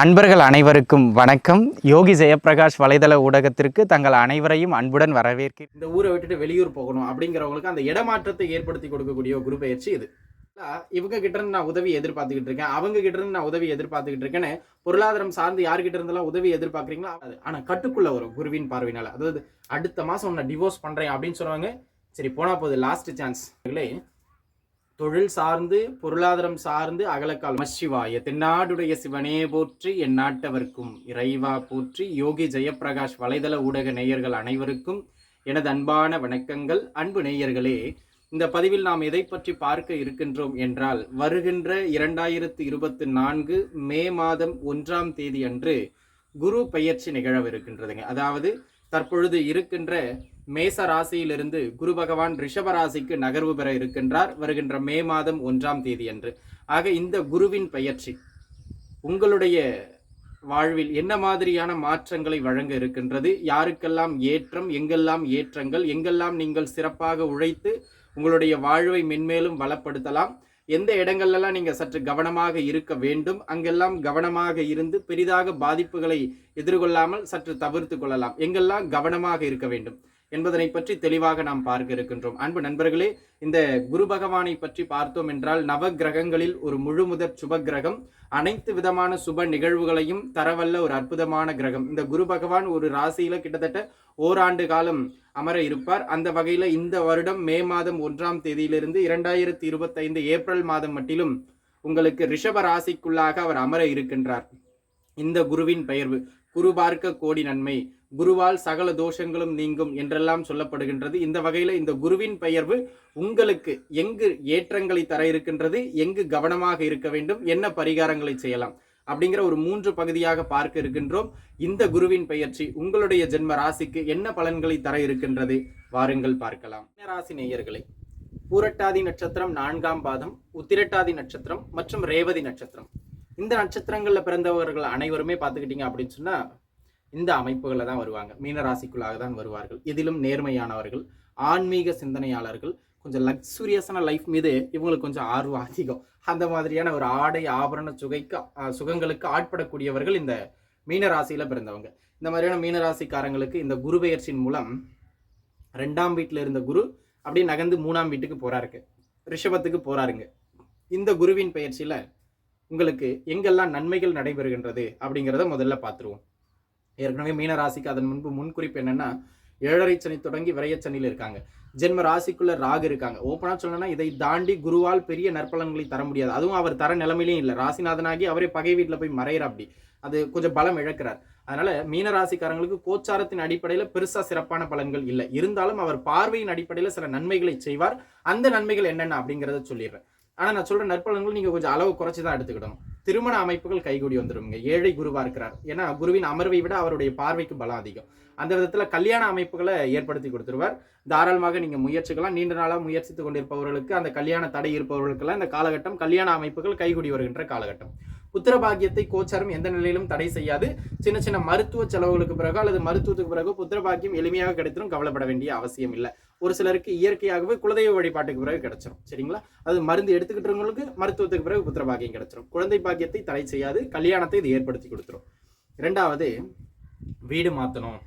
அன்பர்கள் அனைவருக்கும் வணக்கம். யோகி ஜெயப்பிரகாஷ் வலைதள ஊடகத்திற்கு தங்கள் அனைவரையும் அன்புடன் வரவேற்கிறேன் இந்த ஊரை விட்டுட்டு வெளியூர் போகணும் அப்படிங்கிறவங்களுக்கு அந்த இடமாற்றத்தை ஏற்படுத்தி கொடுக்கக்கூடிய குரு பயிற்சி இது. இவங்க கிட்ட இருந்து நான் உதவி எதிர்பார்த்துக்கிட்டு இருக்கேன். அவங்க கிட்ட இருந்து நான் உதவி எதிர்பார்த்துக்கிட்டு இருக்கேன்னு பொருளாதாரம் சார்ந்து யார்கிட்ட இருந்தெல்லாம் உதவி எதிர்பார்க்குறீங்களோ அது. ஆனா கட்டுக்குள்ள வரும் குருவின் பார்வையினால. அதாவது அடுத்த மாசம் உன்னை டிவோர்ஸ் பண்றேன் அப்படின்னு சொல்லுவாங்க சரி போனா போகுது லாஸ்ட் சான்ஸ் தொழில் சார்ந்து பொருளாதாரம் சார்ந்து அகலக்கால் மசிவாய தென்னாடுடைய சிவனே போற்றி என் நாட்டவர்க்கும் இறைவா போற்றி. யோகி ஜெயப்பிரகாஷ் வலைதள ஊடக நேயர்கள் அனைவருக்கும் எனது அன்பான வணக்கங்கள். அன்பு நேயர்களே இந்த பதிவில் நாம் எதை பற்றி பார்க்க இருக்கின்றோம் என்றால் வருகின்ற இரண்டாயிரத்து இருபத்தி நான்கு மே மாதம் ஒன்றாம் தேதி அன்று குரு பெயர்ச்சி நிகழவிருக்கின்றதுங்க. அதாவது தற்பொழுது இருக்கின்ற மேச ராசியிலிருந்து குரு பகவான் ரிஷப ராசிக்கு நகர்வு பெற இருக்கின்றார். வருகின்ற மே மாதம் ஒன்றாம் தேதி அன்று ஆக இந்த குருவின் பெயர்ச்சி உங்களுடைய வாழ்வில் என்ன மாதிரியான மாற்றங்களை வழங்க இருக்கின்றது? யாருக்கெல்லாம் ஏற்றம் எங்கெல்லாம் ஏற்றங்கள் எங்கெல்லாம் நீங்கள் சிறப்பாக உழைத்து உங்களுடைய வாழ்வை மென்மேலும் வளப்படுத்தலாம். எந்த இடங்கள்லாம் நீங்கள் சற்று கவனமாக இருக்க வேண்டும் அங்கெல்லாம் கவனமாக இருந்து பெரிதாக பாதிப்புகளை எதிர்கொள்ளாமல் சற்று தவிர்த்து கொள்ளலாம். எங்கெல்லாம் கவனமாக இருக்க வேண்டும்? என்பதனை பற்றி தெளிவாக நாம் பார்க்க இருக்கின்றோம். அன்பு நண்பர்களே இந்த குரு பகவானை பற்றி பார்த்தோம் என்றால் நவ கிரகங்களில் ஒரு முழு முதற் சுப கிரகம் அனைத்து விதமான சுப நிகழ்வுகளையும் தரவல்ல ஒரு அற்புதமான கிரகம். இந்த குரு பகவான் ஒரு ராசியில கிட்டத்தட்ட ஓராண்டு காலம் அமர இருப்பார். அந்த வகையில இந்த வருடம் மே மாதம் ஒன்றாம் தேதியிலிருந்து இரண்டாயிரத்தி இருபத்தைந்து ஏப்ரல் மாதம் மட்டிலும் உங்களுக்கு ரிஷப ராசிக்குள்ளாக அவர் அமர இருக்கின்றார். இந்த குருவின் பெயர்வு. குரு பார்க்க கோடி நன்மை. குருவால் சகல தோஷங்களும் நீங்கும் என்றெல்லாம் சொல்லப்படுகின்றது. இந்த வகையில் இந்த குருவின் பெயர்வு உங்களுக்கு எங்கு ஏற்றங்களை தர இருக்கின்றது எங்கு கவனமாக இருக்க வேண்டும் என்ன பரிகாரங்களை செய்யலாம் அப்படிங்கிற ஒரு மூன்று பகுதியாக பார்க்க இருக்கின்றோம். இந்த குருவின் பெயர்ச்சி உங்களுடைய ஜென்ம ராசிக்கு என்ன பலன்களை தர இருக்கின்றது வாருங்கள் பார்க்கலாம். ராசி நேயர்களை பூரட்டாதி நட்சத்திரம் நான்காம் பாதம் உத்திரட்டாதி நட்சத்திரம் மற்றும் ரேவதி நட்சத்திரம். இந்த நட்சத்திரங்களில் பிறந்தவர்கள் அனைவருமே பார்த்துக்கிட்டீங்க அப்படின்னு சொன்னால் இந்த அமைப்புகளில் தான் வருவாங்க. மீனராசிக்குள்ளாக தான் வருவார்கள். இதிலும் நேர்மையானவர்கள் ஆன்மீக சிந்தனையாளர்கள் கொஞ்சம் லக்ஸுரியஸான லைஃப் மீது இவங்களுக்கு கொஞ்சம் ஆர்வம் அதிகம். அந்த மாதிரியான ஒரு ஆடை ஆபரண சுகைக்கு சுகங்களுக்கு ஆட்படக்கூடியவர்கள் இந்த மீனராசியில் பிறந்தவங்க. இந்த மாதிரியான மீனராசிக்காரங்களுக்கு இந்த குரு பெயர்ச்சியின் மூலம் ரெண்டாம் வீட்டில் இருந்த குரு அப்படியே நகர்ந்து மூணாம் வீட்டுக்கு போகிறாருக்கு ரிஷபத்துக்கு போகிறாருங்க இந்த குருவின் பயிற்சியில் உங்களுக்கு எங்கெல்லாம் நன்மைகள் நடைபெறுகின்றது அப்படிங்கிறத முதல்ல பார்த்துருவோம். ஏற்கனவே மீன ராசிக்கு அதன் முன்பு முன்குறிப்பு என்னன்னா ஏழரை சனி தொடங்கி விரையச்சனியில் இருக்காங்க. ஜென்ம ராசிக்குள்ள ராகு இருக்காங்க. ஓப்பனாக சொல்லணும்னா இதை தாண்டி குருவால் பெரிய நற்பலன்களை தர முடியாது. அதுவும் அவர் தர நிலைமையிலையும் இல்லை. ராசிநாதனாகி அவரே பகை வீட்டில் போய் மறையிற அப்படி அது கொஞ்சம் பலம் இழக்கிறார். அதனால மீன ராசிக்காரங்களுக்கு கோச்சாரத்தின் அடிப்படையில் பெருசா சிறப்பான பலன்கள் இல்லை. இருந்தாலும் அவர் பார்வையின் அடிப்படையில் சில நன்மைகளை செய்வார். அந்த நன்மைகள் என்னென்ன அப்படிங்கிறத சொல்லிடுறேன். ஆனால் நான் சொல்கிற நற்பலன்கள் நீங்கள் கொஞ்சம் அளவு குறைச்சி தான் எடுத்துக்கிடணும். திருமண அமைப்புகள் கைகூடி வந்துருங்க ஏழை குருவாக இருக்கிறார். ஏன்னா குருவின் அமர்வை விட அவருடைய பார்வைக்கு பலம் அதிகம். அந்த விதத்தில் கல்யாண அமைப்புகளை ஏற்படுத்தி கொடுத்துருவார். தாராளமாக நீங்கள் முயற்சிக்கலாம். நீண்ட நாளாக முயற்சித்து கொண்டிருப்பவர்களுக்கு அந்த கல்யாண தடை இருப்பவர்களுக்கெல்லாம் இந்த காலகட்டம் கல்யாண அமைப்புகள் கைகூடி வருகின்ற காலகட்டம். புத்திரபாகியத்தை கோச்சாரம் எந்த நிலையிலும் தடை செய்யாது. சின்ன சின்ன மருத்துவ செலவுகளுக்கு பிறகு அல்லது மருத்துவத்துக்கு பிறகு புத்திரபாகியம் எளிமையாக கிடைத்திடும் கவலைப்பட வேண்டிய அவசியம் இல்லை. ஒரு சிலருக்கு இயற்கையாகவே குலதெய்வ வழிபாட்டுக்கு பிறகு கிடைச்சிரும். சரிங்களா? அது மருந்து எடுத்துக்கிட்டவங்களுக்கு மருத்துவத்துக்கு பிறகு புத்திரபாகியம் கிடைச்சிரும். குழந்தை பாக்கியத்தை தடை செய்யாது. கல்யாணத்தை இது ஏற்படுத்தி கொடுத்துரும். ரெண்டாவது வீடு மாற்றணும்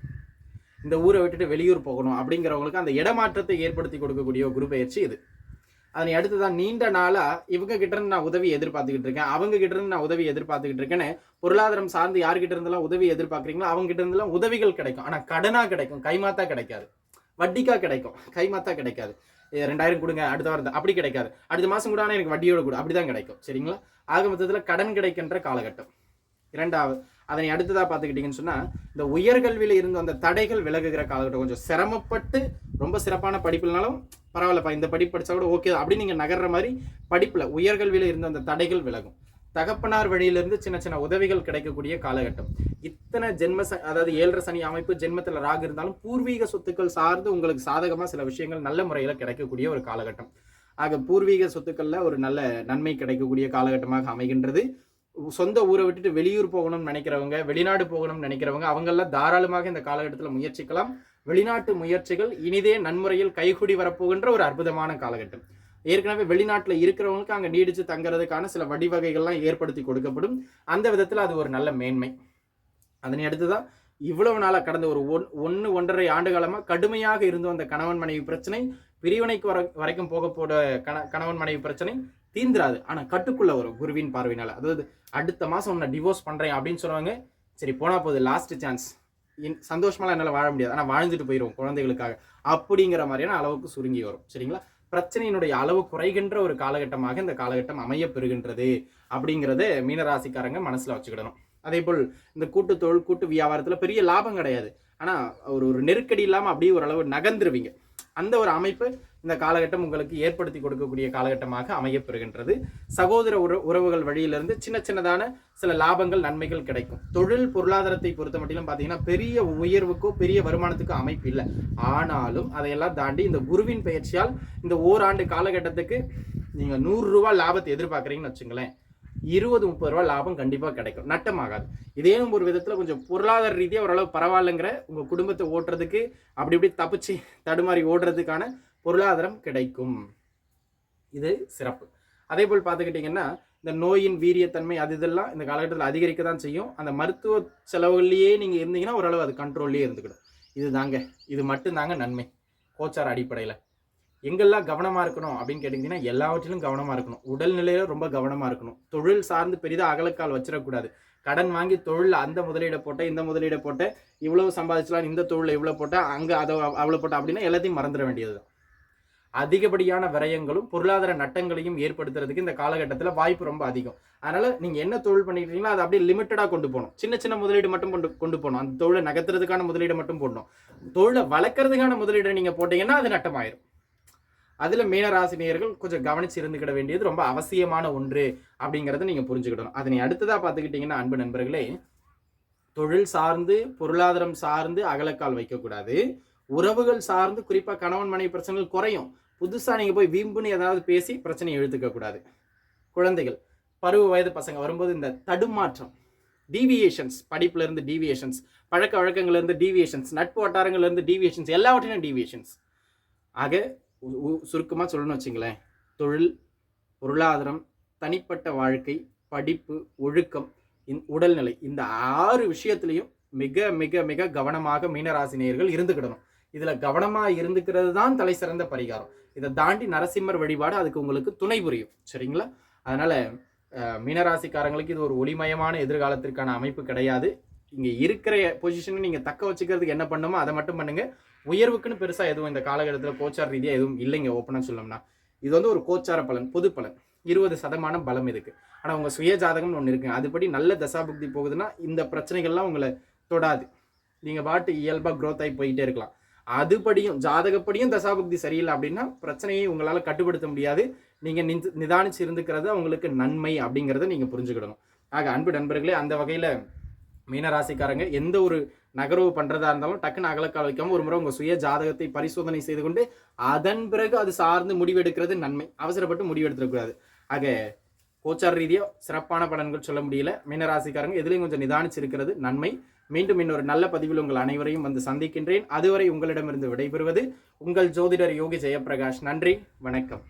இந்த ஊரை விட்டுட்டு வெளியூர் போகணும் அப்படிங்கிறவங்களுக்கு அந்த இடமாற்றத்தை ஏற்படுத்தி கொடுக்கக்கூடிய ஒரு குரு பயிற்சி இது. அதனை அடுத்துதான் நீண்ட நாளாக இவங்க கிட்ட இருந்து நான் உதவி எதிர்பார்த்துக்கிட்டு இருக்கேன். அவங்க கிட்ட இருந்து நான் உதவி எதிர்பார்த்துக்கிட்டு இருக்கேன்னு பொருளாதாரம் சார்ந்து யார்கிட்ட இருந்தெல்லாம் உதவி எதிர்பார்க்குறீங்களோ அவங்க கிட்ட இருந்தெல்லாம் உதவிகள் கிடைக்கும். ஆனால் கடனாக கிடைக்கும். கைமாத்தா கிடைக்காது. வட்டிக்கா கிடைக்கும். கைமாத்தா கிடைக்காது. ரெண்டாயிரம் கொடுங்க அடுத்த வாரம் அப்படி கிடைக்காது. அடுத்த மாதம் கூட ஆனால் எனக்கு வட்டியோட கூட அப்படிதான் கிடைக்கும். சரிங்களா? ஆக மொத்தத்தில் கடன் கிடைக்கின்ற காலகட்டம். இரண்டாவது அதனை அடுத்ததாக பார்த்துக்கிட்டீங்கன்னு சொன்னால் இந்த உயர்கல்வியில் இருந்த அந்த தடைகள் விலகுகிற காலகட்டம். கொஞ்சம் சிரமப்பட்டு ரொம்ப சிறப்பான படிப்புனாலும் பரவாயில்லப்பா இந்த படிப்பு படித்தா கூட ஓகே அப்படின்னு நீங்கள் நகர்ற மாதிரி படிப்பில் உயர்கல்வியில் இருந்த அந்த தடைகள் விலகும். தகப்பனார் வழியிலிருந்து சின்ன சின்ன உதவிகள் கிடைக்கக்கூடிய காலகட்டம். இத்தனை ஜென்ம ச- அதாவது ஏழரை சனி அமைப்பு ஜென்மத்தில் ராகு இருந்தாலும் பூர்வீக சொத்துக்கள் சார்ந்து உங்களுக்கு சாதகமாக சில விஷயங்கள் நல்ல முறையில் கிடைக்கக்கூடிய ஒரு காலகட்டம். ஆக பூர்வீக சொத்துக்களில் ஒரு நல்ல நன்மை கிடைக்கக்கூடிய காலகட்டமாக அமைகின்றது. சொந்த ஊரை விட்டுட்டு வெளியூர் போகணும்னு நினைக்கிறவங்க வெளிநாடு போகணும்னு நினைக்கிறவங்க அவங்கெல்லாம் தாராளமாக இந்த காலகட்டத்தில் முயற்சிக்கலாம். வெளிநாட்டு முயற்சிகள் இனிதே நன்முறையில் கைகூடி வரப்போகின்ற ஒரு அற்புதமான காலகட்டம். ஏற்கனவே வெளிநாட்டில் இருக்கிறவங்களுக்கு அங்கே நீடிச்சு தங்குறதுக்கான சில வடிவகைகள்லாம் ஏற்படுத்தி கொடுக்கப்படும். அந்த விதத்தில் அது ஒரு நல்ல மேன்மை. அதனை அடுத்துதான் இவ்வளவு நாளாக கடந்த ஒரு ஒன் ஒன்று ஒன்றரை ஆண்டு காலமாக கடுமையாக இருந்து வந்த கணவன் மனைவி பிரச்சனை பிரிவினைக்கு வர வரைக்கும் போக போட கண கணவன் மனைவி பிரச்சனை தீந்துராது ஆனால் கட்டுக்குள்ள வரும் குருவின் பார்வையினால். அதாவது அடுத்த மாதம் உன்னை டிவோர்ஸ் பண்ணுறேன் அப்படின்னு சொல்லுவாங்க சரி போனால் போகுது லாஸ்ட் சான்ஸ் சந்தோஷமாலாம் என்னால் வாழ முடியாது. ஆனால் வாழ்ந்துட்டு போயிடும் குழந்தைகளுக்காக. அப்படிங்கிற மாதிரியான அளவுக்கு சுருங்கி வரும். சரிங்களா? பிரச்சனையினுடைய அளவு குறைகின்ற ஒரு காலகட்டமாக இந்த காலகட்டம் அமைய பெறுகின்றது அப்படிங்கிறத மீனராசிக்காரங்க மனசில் வச்சுக்கிடணும். அதே போல் இந்த கூட்டு தொழில் கூட்டு வியாபாரத்தில் பெரிய லாபம் கிடையாது. ஆனால் ஒரு ஒரு நெருக்கடி இல்லாமல் அப்படியே ஓரளவு நகர்ந்துருவீங்க. அந்த ஒரு அமைப்பு இந்த காலகட்டம் உங்களுக்கு ஏற்படுத்தி கொடுக்கக்கூடிய காலகட்டமாக அமையப்பெறுகின்றது. சகோதர உற உறவுகள் வழியிலிருந்து சின்ன சின்னதான சில லாபங்கள் நன்மைகள் கிடைக்கும். தொழில் பொருளாதாரத்தை பொறுத்த மட்டிலும் பார்த்தீங்கன்னா பெரிய உயர்வுக்கோ பெரிய வருமானத்துக்கோ அமைப்பு இல்லை. ஆனாலும் அதையெல்லாம் தாண்டி இந்த குருவின் பயிற்சியால் இந்த ஓராண்டு காலகட்டத்துக்கு நீங்கள் நூறுரூவா லாபத்தை எதிர்பார்க்குறீங்கன்னு வச்சுங்களேன். இருபது முப்பது ரூபா லாபம் கண்டிப்பாக கிடைக்கும். நட்டமாகாது. இதேனும் ஒரு விதத்தில் கொஞ்சம் பொருளாதார ரீதியாக ஓரளவு பரவாயில்லைங்கிற உங்கள் குடும்பத்தை ஓட்டுறதுக்கு அப்படி இப்படி தப்பிச்சு தடுமாறி ஓடுறதுக்கான பொருளாதாரம் கிடைக்கும். இது சிறப்பு. அதே போல் பார்த்துக்கிட்டிங்கன்னா இந்த நோயின் வீரியத்தன்மை அது இதெல்லாம் இந்த காலகட்டத்தில் அதிகரிக்க தான் செய்யும். அந்த மருத்துவ செலவுகள்லேயே நீங்கள் இருந்தீங்கன்னா ஓரளவு அது கண்ட்ரோல்லே இருந்துக்கிடும். இது தாங்க இது மட்டும்தாங்க நன்மை. கோச்சார அடிப்படையில். எங்கெல்லாம் கவனமாக இருக்கணும் அப்படின்னு கேட்டிங்கன்னா எல்லாவற்றிலும் கவனமாக இருக்கணும். உடல்நிலையில ரொம்ப கவனமாக இருக்கணும். தொழில் சார்ந்து பெரிதாக அகலக்கால் வச்சிடக்கூடாது. கடன் வாங்கி தொழில் அந்த முதலீடை போட்டேன் இந்த முதலீடை போட்டேன் இவ்வளவு சம்பாதிச்சலாம் இந்த தொழில் இவ்வளோ போட்டேன் அங்கே அதை அவ்வளோ போட்டேன் அப்படின்னா எல்லாத்தையும் மறந்துட வேண்டியது அதிகப்படியான விரயங்களும் பொருளாதார நட்டங்களையும் ஏற்படுத்துறதுக்கு இந்த காலகட்டத்தில் வாய்ப்பு ரொம்ப அதிகம். அதனால நீங்க என்ன தொழில் பண்ணிட்டீங்களோ அதை அப்படியே லிமிட்டடாக கொண்டு போகணும். சின்ன சின்ன முதலீடு மட்டும் கொண்டு கொண்டு போகணும். அந்த தொழிலை நகர்த்துறதுக்கான முதலீடு மட்டும் போடணும். தொழிலை வளர்க்கறதுக்கான முதலீடை நீங்க போட்டீங்கன்னா அது நட்டமாயிரும். அதில் மீனராசினியர்கள் கொஞ்சம் கவனிச்சு இருந்துக்கிட வேண்டியது ரொம்ப அவசியமான ஒன்று அப்படிங்கிறத நீங்கள் புரிஞ்சுக்கிடணும். அதனை அடுத்ததாக பார்த்துக்கிட்டிங்கன்னா அன்பு நண்பர்களே தொழில் சார்ந்து பொருளாதாரம் சார்ந்து அகலக்கால் வைக்கக்கூடாது. உறவுகள் சார்ந்து குறிப்பாக கணவன் மனைவி பிரச்சனைகள் குறையும். புதுசாக நீங்கள் போய் வீம்புன்னு ஏதாவது பேசி பிரச்சனையை எழுத்துக்கக்கூடாது குழந்தைகள் பருவ வயது பசங்க வரும்போது இந்த தடுமாற்றம் டீவியேஷன்ஸ் படிப்புலேருந்து டீவியேஷன்ஸ் பழக்க வழக்கங்கள்லேருந்து டீவியேஷன்ஸ் நட்பு வட்டாரங்கள்லேருந்து டீவியேஷன்ஸ் எல்லாவற்றிலும் டீவியேஷன்ஸ் ஆக சுருக்கமாக சொல்லணும்னு வச்சுங்களேன். தொழில் பொருளாதாரம் தனிப்பட்ட வாழ்க்கை படிப்பு ஒழுக்கம் இந் உடல்நிலை இந்த ஆறு விஷயத்துலையும் மிக மிக மிக கவனமாக மீனராசினியர்கள் இருந்துக்கிடணும். இதில் கவனமாக இருந்துக்கிறது தான் தலை சிறந்த பரிகாரம். இதை தாண்டி நரசிம்மர் வழிபாடு அதுக்கு உங்களுக்கு துணை புரியும். சரிங்களா? அதனால் மீனராசிக்காரங்களுக்கு இது ஒரு ஒளிமயமான எதிர்காலத்திற்கான அமைப்பு கிடையாது. இங்கே இருக்கிற பொசிஷனை நீங்கள் தக்க வச்சுக்கிறதுக்கு என்ன பண்ணுமோ அதை மட்டும் பண்ணுங்கள் உயர்வுக்குன்னு பெருசாக எதுவும் இந்த காலகட்டத்தில் கோச்சார் ரீதியாக எதுவும் இல்லைங்க ஓப்பனாக சொல்லணும்னா. இது வந்து ஒரு கோச்சார பலன் பொது பலன். இருபது சதமானம் பலம் இதுக்கு ஆனால் உங்கள் சுய ஜாதகம்னு ஒன்று இருக்குங்க அதுபடி நல்ல தசாபுக்தி போகுதுன்னா இந்த பிரச்சனைகள்லாம் உங்களை தொடாது. நீங்கள் பாட்டு இயல்பாக க்ரோத் ஆகி போயிட்டே இருக்கலாம். அதுபடியும் ஜாதகப்படியும் தசாபுக்தி சரியில்லை அப்படின்னா பிரச்சனையை உங்களால் கட்டுப்படுத்த முடியாது. நீங்கள் நிந்து நிதானிச்சு இருந்துக்கிறது உங்களுக்கு நன்மை அப்படிங்கிறத நீங்கள் புரிஞ்சுக்கிடணும். ஆக அன்பு நண்பர்களே அந்த வகையில் மீனராசிக்காரங்க எந்த ஒரு நகர்வு பண்ணுறதா இருந்தாலும் டக்குன்னு அகலக்கால் வைக்காமல் ஒரு முறை உங்கள் சுய ஜாதகத்தை பரிசோதனை செய்து கொண்டு அதன் பிறகு அது சார்ந்து முடிவெடுக்கிறது நன்மை. அவசரப்பட்டு முடிவெடுத்துடக்கூடாது ஆக கோச்சார் ரீதியாக சிறப்பான பலன்கள் சொல்ல முடியல. மீனராசிக்காரங்க எதுலையும் கொஞ்சம் நிதானிச்சு இருக்கிறது நன்மை. மீண்டும் இன்னொரு நல்ல பதிவில் உங்கள் அனைவரையும் வந்து சந்திக்கின்றேன். அதுவரை உங்களிடமிருந்து விடைபெறுவது உங்கள் ஜோதிடர் யோகி ஜெயபிரகாஷ் நன்றி வணக்கம்.